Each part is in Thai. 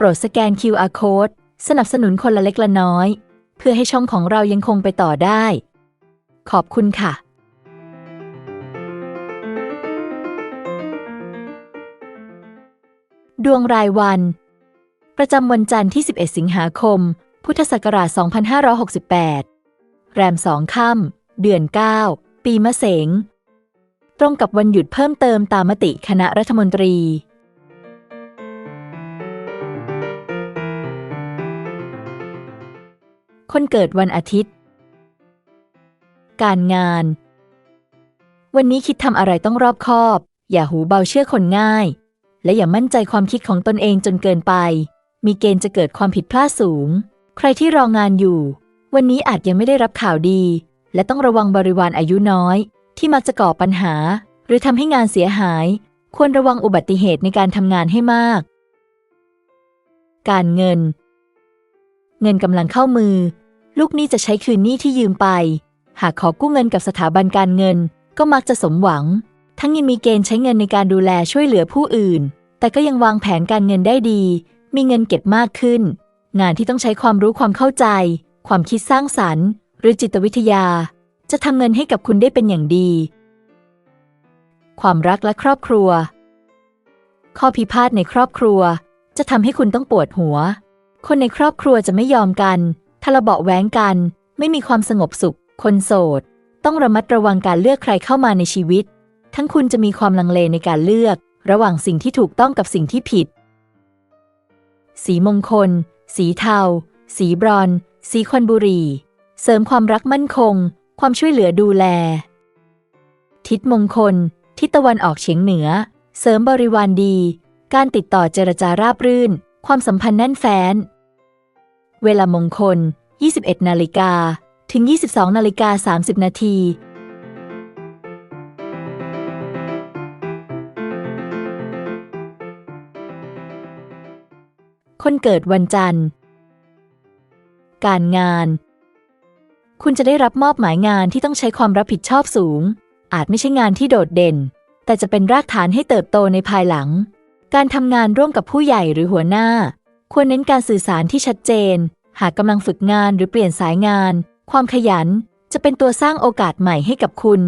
โปรดสแกน QR Code สนับสนุนคนละเล็กละน้อย เพื่อให้ช่องของเรายังคงไปต่อได้ ขอบคุณค่ะดวงรายวัน ประจำวันจันทร์ที่ 11 สิงหาคม พุทธศักราช 2568 แรมสองค่ำเดือน 9 ปีมะเสง ตรงกับวันหยุดเพิ่มเติมตามมติคณะรัฐมนตรี คนเกิดวันอาทิตย์ การงาน วันนี้คิดทำอะไรต้องรอบคอบ อย่าหูเบาเชื่อคนง่าย และอย่ามั่นใจความคิดของตนเองจนเกินไป มีเกณฑ์จะเกิดความผิดพลาดสูง ใครที่รองานอยู่ วันนี้อาจยังไม่ได้รับข่าวดี และต้องระวังบริวารอายุน้อย ที่มักจะก่อปัญหา หรือทำให้งานเสียหาย ควรระวังอุบัติเหตุในการทำงานให้มาก การเงินเงินกำลังเข้ามือ ลูกหนี้จะใช้คืนหนี้ที่ยืมไป หากขอกู้เงินกับสถาบันการเงิน ก็มักจะสมหวัง ทั้งยังมีเกณฑ์ใช้เงินในการดูแลช่วยเหลือผู้อื่น แต่ก็ยังวางแผนการเงินได้ดี มีเงินเก็บมากขึ้น งานที่ต้องใช้ความรู้ความเข้าใจ ความคิดสร้างสรรค์ หรือจิตวิทยา จะทำเงินให้กับคุณได้เป็นอย่างดี ความรักและครอบครัว ข้อพิพาทในครอบครัว จะทำให้คุณต้องปวดหัว คนในครอบครัวจะไม่ยอมกันะเลาะเบาะแว้งกัน ไม่มีความสงบสุข คนโสด ต้องระมัดระวังการเลือกใครเข้ามาในชีวิต ทั้งคุณจะมีความลังเลในการเลือก ระหว่างสิ่งที่ถูกต้องกับสิ่งที่ผิด สีมงคล สีเทา สีบรอน สีควันบุรี เสริมความรักมั่นคง ความช่วยเหลือดูแล ทิศมงคล ทิศตะวันออกเฉียงเหนือ เสริมบริวารดี การติดต่อเจรจาราบรื่น ความสัมพันธ์แน่นแฟ้น เวลามงคล 21 นาฬิกา ถึง 22 นาฬิกา 30 นาทีคนเกิดวันจันทร์ การงาน คุณจะได้รับมอบหมายงานที่ต้องใช้ความรับผิดชอบสูง อาจไม่ใช่งานที่โดดเด่น แต่จะเป็นรากฐานให้เติบโตในภายหลัง การทำงานร่วมกับผู้ใหญ่หรือหัวหน้า ควรเน้นการสื่อสารที่ชัดเจน หากกำลังฝึกงานหรือเปลี่ยนสายงาน ความขยันจะเป็นตัวสร้างโอกาสใหม่ให้กับคุณ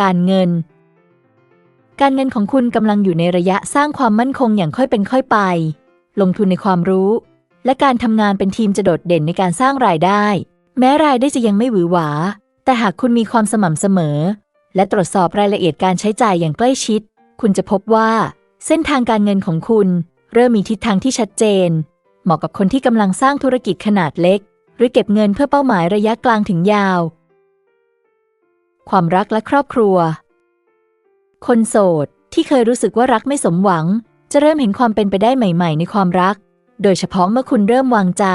การเงิน การเงินของคุณกำลังอยู่ในระยะสร้างความมั่นคงอย่างค่อยเป็นค่อยไป ลงทุนในความรู้ และการทำงานเป็นทีมจะโดดเด่นในการสร้างรายได้ แม้รายได้จะยังไม่หวือหวา แต่หากคุณมีความสม่ำเสมอ และตรวจสอบรายละเอียดการใช้จ่ายอย่างใกล้ชิด คุณจะพบว่า เส้นทางการเงินของคุณ เริ่มมีทิศทางที่ชัดเจน เหมาะกับคนที่กำลังสร้างธุรกิจขนาดเล็ก หรือเก็บเงินเพื่อเป้าหมายระยะกลางถึงยาว ความรักและครอบครัว คนโสดที่เคยรู้สึกว่ารักไม่สมหวัง จะเริ่มเห็นความเป็นไปได้ใหม่ ๆ ในความรัก โดยเฉพาะเมื่อคุณเริ่มวางใจ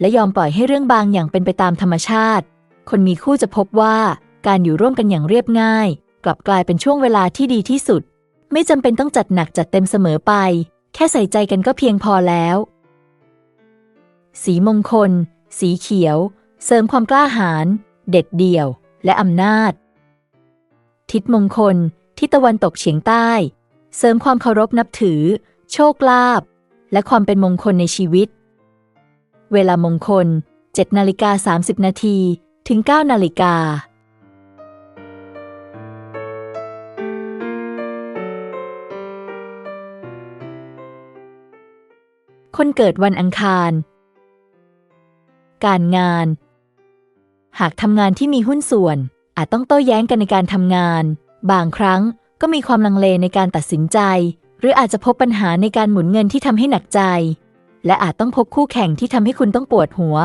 และยอมปล่อยให้เรื่องบางอย่างเป็นไปตามธรรมชาติ คนมีคู่จะพบว่าการอยู่ร่วมกันอย่างเรียบง่าย กลับกลายเป็นช่วงเวลาที่ดีที่สุด ไม่จำเป็นต้องจัดหนักจัดเต็มเสมอไป ค่ใส่ใจกันก็เพียงพอแล้ว สีมงคล สีเขียว เสริมความกล้าหาญ เด็ดเดี่ยว และอำนาจ ทิศมงคล ทิศตะวันตกเฉียงใต้ เสริมความเคารพนับถือ โชคลาภ และความเป็นมงคลในชีวิต เวลามงคล7นาฬิกา30 นาที ถึง 9 นาฬิกา คนเกิดวันอังคาร การงาน หากทำงานที่มีหุ้นส่วน อาจต้องโต้แย้งกันในการทำงาน บางครั้งก็มีความลังเลในการตัดสินใจ หรืออาจจะพบปัญหาในการหมุนเงินที่ทำให้หนักใจ และอาจต้องพบคู่แข่งที่ทำให้คุณต้องปวดหัว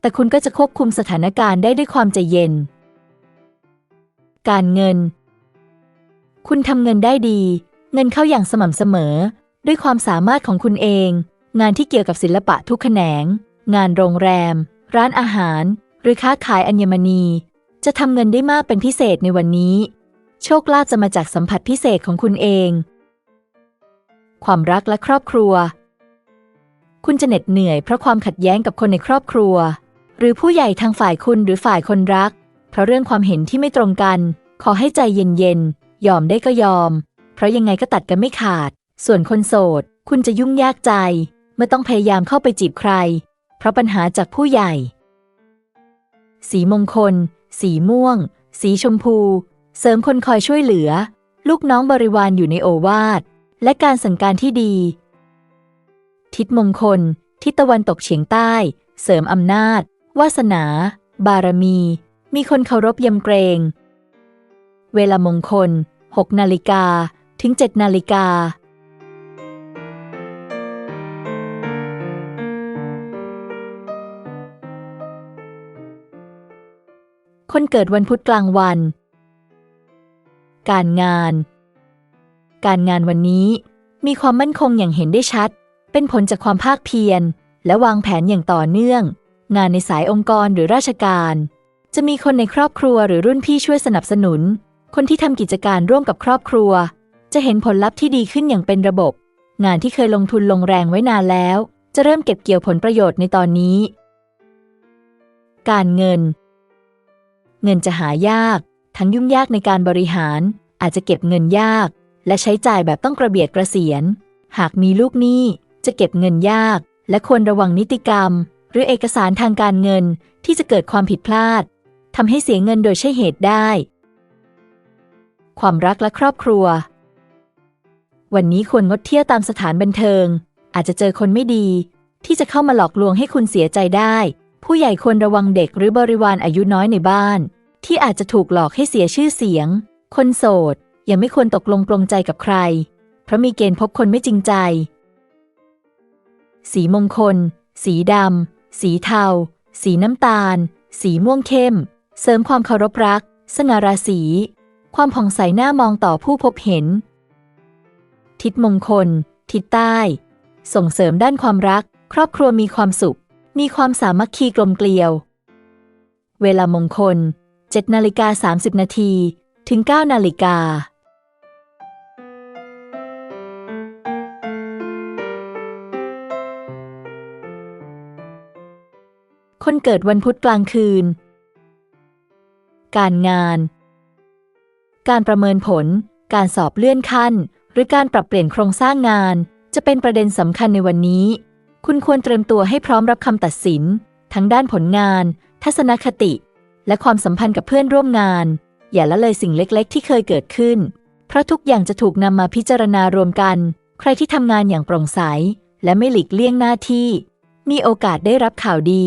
แต่คุณก็จะควบคุมสถานการณ์ได้ด้วยความใจเย็น การเงิน คุณทำเงินได้ดี เงินเข้าอย่างสม่ำเสมอ ด้วยความสามารถของคุณเอง งานที่เกี่ยวกับศิลปะทุกแขนง งานโรงแรม ร้านอาหาร หรือค้าขายอัญมณี จะทำเงินได้มากเป็นพิเศษในวันนี้ โชคลาภจะมาจากสัมผัสพิเศษของคุณเอง ความรักและครอบครัว คุณจะเหน็ดเหนื่อยเพราะความขัดแย้งกับคนในครอบครัว หรือผู้ใหญ่ทางฝ่ายคุณหรือฝ่ายคนรัก เพราะเรื่องความเห็นที่ไม่ตรงกัน ขอให้ใจเย็นๆยอมได้ก็ยอม เพราะยังไงก็ตัดกันไม่ขาด ส่วนคนโสด คุณจะยุ่งยากใจ เมื่อต้องพยายามเข้าไปจีบใคร เพราะปัญหาจากผู้ใหญ่ สีมงคล สีม่วง สีชมพู เสริมคนคอยช่วยเหลือ ลูกน้องบริวารอยู่ในโอวาท และการสั่งการที่ดี ทิศมงคล ทิศตะวันตกเฉียงใต้ เสริมอำนาจ วาสนา บารมี มีคนเคารพยำเกรง เวลามงคล6นาฬิกาถึง7นาฬิกา คนเกิดวันพุธกลางวัน การงาน การงานวันนี้มีความมั่นคงอย่างเห็นได้ชัด เป็นผลจากความภาคเพียร และวางแผนอย่างต่อเนื่อง งานในสายองค์กรหรือราชการ จะมีคนในครอบครัวหรือรุ่นพี่ช่วยสนับสนุน คนที่ทำกิจการร่วมกับครอบครัว จะเห็นผลลัพธ์ที่ดีขึ้นอย่างเป็นระบบ งานที่เคยลงทุนลงแรงไว้นานแล้ว จะเริ่มเก็บเกี่ยวผลประโยชน์ในตอนนี้ การเงิน เงินจะหายาก ทั้งยุ่งยากในการบริหาร อาจจะเก็บเงินยาก และใช้จ่ายแบบต้องกระเบียดกระเสียน หากมีลูกหนี้จะเก็บเงินยาก และควรระวังนิติกรรม หรือเอกสารทางการเงินที่จะเกิดความผิดพลาดทำให้เสียเงินโดยใช่เหตุได้ ความรักและครอบครัว วันนี้ควรงดเที่ยวตามสถานบันเทิง อาจจะเจอคนไม่ดี ที่จะเข้ามาหลอกลวงให้คุณเสียใจได้ ผู้ใหญ่ควรระวังเด็กหรือบริวารอายุน้อยในบ้าน ที่อาจจะถูกหลอกให้เสียชื่อเสียง คนโสดยังไม่ควรตกลงปลงใจกับใคร เพราะมีเกณฑ์พบคนไม่จริงใจ สีมงคล สีดำ สีเทา สีน้ำตาล สีม่วงเข้ม เสริมความเคารพรัก สง่าราศี ความผ่องใสหน้ามองต่อผู้พบเห็น ทิศมงคล ทิศใต้ ส่งเสริมด้านความรัก ครอบครัวมีความสุข มีความสามัคคีกลมเกลียว เวลามงคล 7นาฬิกา30 นาทีถึง 9นาฬิกาคนเกิดวันพุธกลางคืน การงาน การประเมินผล การสอบเลื่อนขั้น หรือการปรับเปลี่ยนโครงสร้างงาน จะเป็นประเด็นสำคัญในวันนี้ คุณควรเตรียมตัวให้พร้อมรับคำตัดสิน ทั้งด้านผลงาน ทัศนคติ และความสัมพันธ์กับเพื่อนร่วมงาน อย่าละเลยสิ่งเล็กๆ ที่เคยเกิดขึ้น เพราะทุกอย่างจะถูกนำมาพิจารณารวมกัน ใครที่ทำงานอย่างโปร่งใส และไม่หลีกเลี่ยงหน้าที่ มีโอกาสได้รับข่าวดี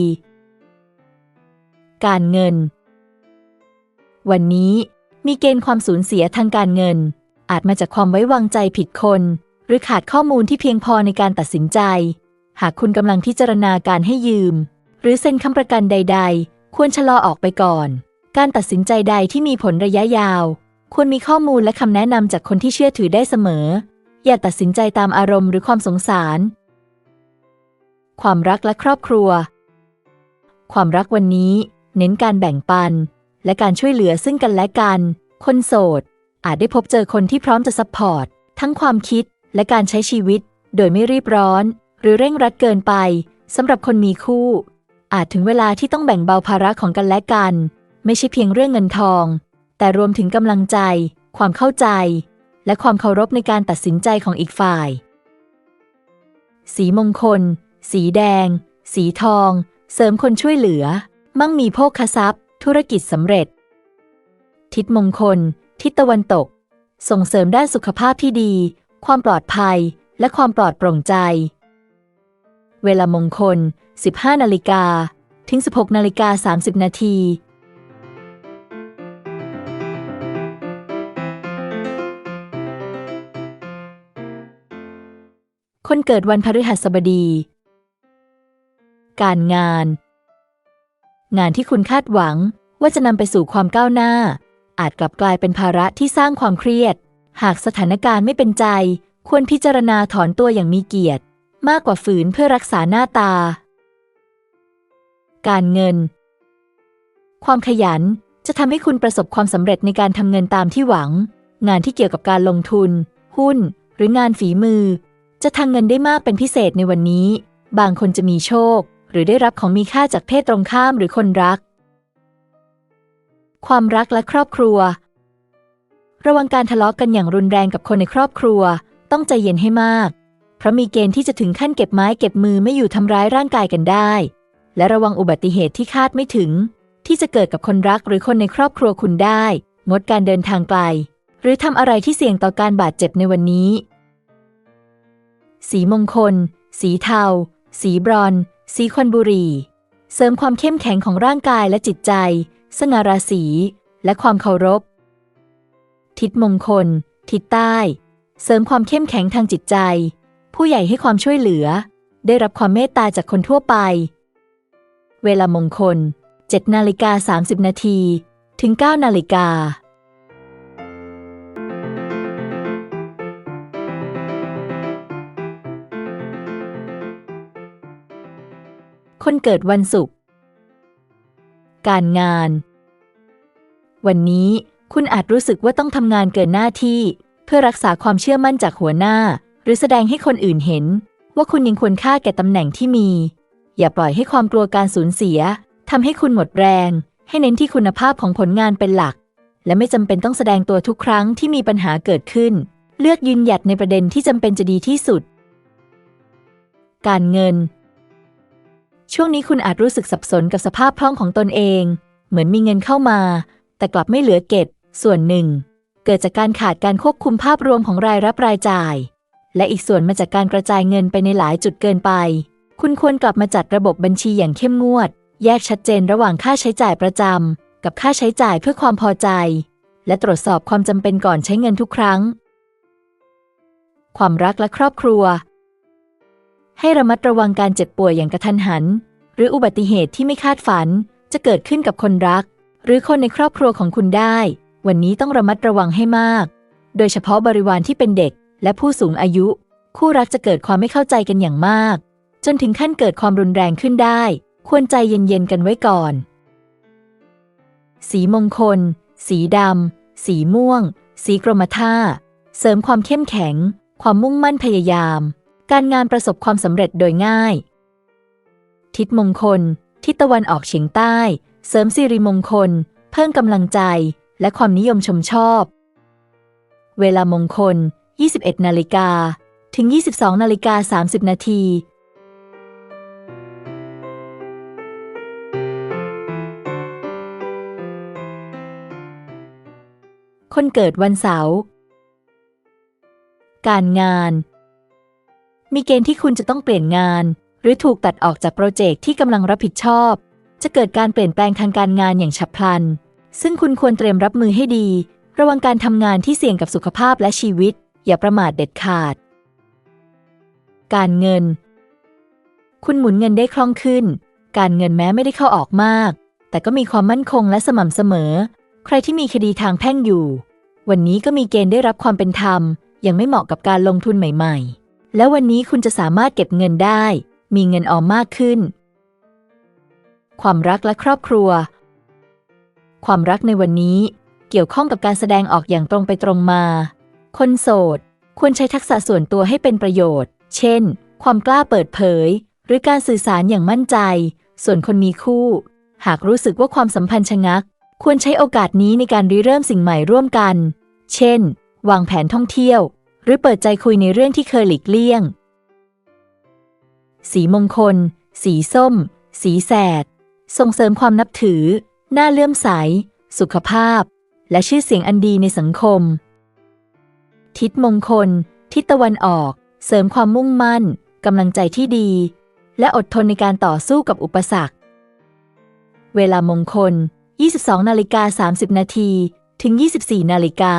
การเงิน วันนี้มีเกณฑ์ความสูญเสียทางการเงิน อาจมาจากความไว้วางใจผิดคน หรือขาดข้อมูลที่เพียงพอในการตัดสินใจ หากคุณกำลังพิจารณาการให้ยืม หรือเซ็นค้ำประกันใด ๆ ควรชะลอออกไปก่อน การตัดสินใจใดที่มีผลระยะยาว ควรมีข้อมูลและคำแนะนำจากคนที่เชื่อถือได้เสมอ อย่าตัดสินใจตามอารมณ์หรือความสงสาร ความรักและครอบครัว ความรักวันนี้ เน้นการแบ่งปัน และการช่วยเหลือซึ่งกันและกัน คนโสด อาจได้พบเจอคนที่พร้อมจะซัพพอร์ตทั้งความคิดและการใช้ชีวิต โดยไม่รีบร้อน รือเร่งรัดเกินไปสำหรับคนมีคู่ อาจถึงเวลาที่ต้องแบ่งเบาภาระของกันและกัน ไม่ใช่เพียงเรื่องเงินทอง แต่รวมถึงกำลังใจ ความเข้าใจ และความเคารพในการตัดสินใจของอีกฝ่าย สีมงคล สีแดง สีทอง เสริมคนช่วยเหลือ มั่งมีโภคทรัพย์ ธุรกิจสำเร็จ ทิศมงคล ทิศตะวันตก ส่งเสริมด้านสุขภาพที่ดี ความปลอดภัย และความปลอดโปร่งใจ เวลามงคล 15 นาฬิกา ถึง 16 นาฬิกา 30 นาทีคนเกิดวันพฤหัสบดี การงาน งานที่คุณคาดหวังว่าจะนำไปสู่ความก้าวหน้า อาจกลับกลายเป็นภาระที่สร้างความเครียด หากสถานการณ์ไม่เป็นใจ ควรพิจารณาถอนตัวอย่างมีเกียรติ มากกว่าฝืนเพื่อรักษาหน้าตา การเงิน ความขยันจะทำให้คุณประสบความสำเร็จในการทำเงินตามที่หวัง งานที่เกี่ยวกับการลงทุน หุ้น หรืองานฝีมือ จะทำเงินได้มากเป็นพิเศษในวันนี้ บางคนจะมีโชค หรือได้รับของมีค่าจากเพศตรงข้ามหรือคนรัก ความรักและครอบครัว ระวังการทะเลาะกกันอย่างรุนแรงกับคนในครอบครัว ต้องใจเย็นให้มาก ราะมีเกณฑ์ที่จะถึงขั้นเก็บไม้เก็บมือไม่อยู่ทำร้ายร่างกายกันได้ และระวังอุบัติเหตุที่คาดไม่ถึง ที่จะเกิดกับคนรักหรือคนในครอบครัวคุณได้ งดการเดินทางไกล หรือทำอะไรที่เสี่ยงต่อการบาดเจ็บในวันนี้ สีมงคล สีเทา สีบรอน สีควันบุรี เสริมความเข้มแข็งของร่างกายและจิตใจ สง่าราศี และความเคารพ ทิศมงคล ทิศใต้ เสริมความเข้มแข็งทางจิตใจ ผู้ใหญ่ให้ความช่วยเหลือ ได้รับความเมตตาจากคนทั่วไป เวลามงคล 7 นาฬิกา 30 นาที ถึง 9 นาฬิกา คนเกิดวันศุกร์ การงาน วันนี้คุณอาจรู้สึกว่าต้องทำงานเกินหน้าที่ เพื่อรักษาความเชื่อมั่นจากหัวหน้า หรือแสดงให้คนอื่นเห็น ว่าคุณยังควรค่าแก่ตำแหน่งที่มี อย่าปล่อยให้ความกลัวการสูญเสียทำให้คุณหมดแรง ให้เน้นที่คุณภาพของผลงานเป็นหลัก และไม่จำเป็นต้องแสดงตัวทุกครั้งที่มีปัญหาเกิดขึ้น เลือกยืนหยัดในประเด็นที่จำเป็นจะดีที่สุด การเงิน ช่วงนี้คุณอาจรู้สึกสับสนกับสภาพคล่องของตนเอง เหมือนมีเงินเข้ามา แต่กลับไม่เหลือเก็บ ส่วนหนึ่ง เกิดจากการขาดการควบคุมภาพรวมของรายรับรายจ่าย และอีกส่วนมาจากการกระจายเงินไปในหลายจุดเกินไป คุณควรกลับมาจัดระบบบัญชีอย่างเข้มงวด แยกชัดเจนระหว่างค่าใช้จ่ายประจำกับค่าใช้จ่ายเพื่อความพอใจ และตรวจสอบความจำเป็นก่อนใช้เงินทุกครั้ง ความรักและครอบครัว ให้ระมัดระวังการเจ็บป่วยอย่างกระทันหัน หรืออุบัติเหตุที่ไม่คาดฝัน จะเกิดขึ้นกับคนรัก หรือคนในครอบครัวของคุณได้ วันนี้ต้องระมัดระวังให้มาก โดยเฉพาะบริวารที่เป็นเด็ก และผู้สูงอายุ คู่รักจะเกิดความไม่เข้าใจกันอย่างมาก จนถึงขั้นเกิดความรุนแรงขึ้นได้ ควรใจเย็นๆกันไว้ก่อน สีมงคล สีดำ สีม่วง สีกรมท่า เสริมความเข้มแข็ง ความมุ่งมั่นพยายาม การงานประสบความสำเร็จโดยง่าย ทิศมงคล ทิศตะวันออกเฉียงใต้ เสริมสิริมงคล เพิ่มกำลังใจ และความนิยมชมชอบ เวลามงคล 21 นาฬิกาถึง 22 นาฬิกา 30 นาที คนเกิดวันเสาร์ การงาน มีเกณฑ์ที่คุณจะต้องเปลี่ยนงาน หรือถูกตัดออกจากโปรเจกต์ที่กำลังรับผิดชอบ จะเกิดการเปลี่ยนแปลงทางการงานอย่างฉับพลัน ซึ่งคุณควรเตรียมรับมือให้ดี ระวังการทำงานที่เสี่ยงกับสุขภาพและชีวิต อย่าประมาทเด็ดขาด การเงิน คุณหมุนเงินได้คล่องขึ้น การเงินแม้ไม่ได้เข้าออกมาก แต่ก็มีความมั่นคงและสม่ำเสมอ ใครที่มีคดีทางแพ่งอยู่ วันนี้ก็มีเกณฑ์ได้รับความเป็นธรรม ยังไม่เหมาะกับการลงทุนใหม่ ๆ และวันนี้คุณจะสามารถเก็บเงินได้ มีเงินออมมากขึ้น ความรักและครอบครัว ความรักในวันนี้เกี่ยวข้องกับการแสดงออกอย่างตรงไปตรงมา คนโสด ควรใช้ทักษะส่วนตัวให้เป็นประโยชน์ เช่น ความกล้าเปิดเผย หรือการสื่อสารอย่างมั่นใจ ส่วนคนมีคู่ หากรู้สึกว่าความสัมพันธ์ชะงัก ควรใช้โอกาสนี้ในการริเริ่มสิ่งใหม่ร่วมกัน เช่น วางแผนท่องเที่ยว หรือเปิดใจคุยในเรื่องที่เคยหลีกเลี่ยง สีมงคล สีส้ม สีแสด ส่งเสริมความนับถือ หน้าเลื่อมใส สุขภาพ และชื่อเสียงอันดีในสังคม ทิศมงคล ทิศตะวันออก เสริมความมุ่งมั่น กำลังใจที่ดี และอดทนในการต่อสู้กับอุปสรรค เวลามงคล 22นาฬิกา30 นาที ถึง 24นาฬิกา